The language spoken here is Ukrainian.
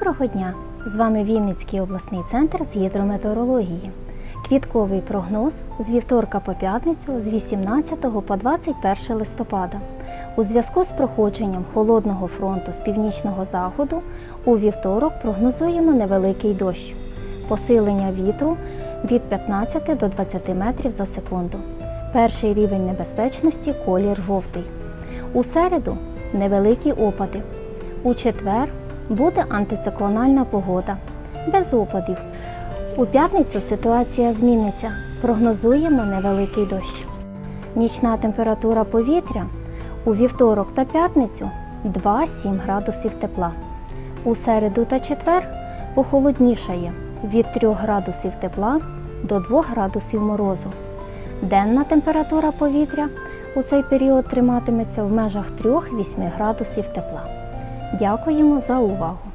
Доброго дня! З вами Вінницький обласний центр з гідрометеорології. Квітковий прогноз з вівторка по п'ятницю з 18 по 21 листопада. У зв'язку з проходженням холодного фронту з північного заходу у вівторок прогнозуємо невеликий дощ. Посилення вітру від 15 до 20 метрів за секунду. Перший рівень небезпечності колір жовтий. У середу невеликі опади. У четвер буде антициклональна погода без опадів. У п'ятницю ситуація зміниться. Прогнозуємо невеликий дощ. Нічна температура повітря у вівторок та п'ятницю 2-7 градусів тепла. У середу та четвер похолоднішає від 3 градусів тепла до 2 градусів морозу. Денна температура повітря у цей період триматиметься в межах 3-8 градусів тепла. Дякуємо за увагу!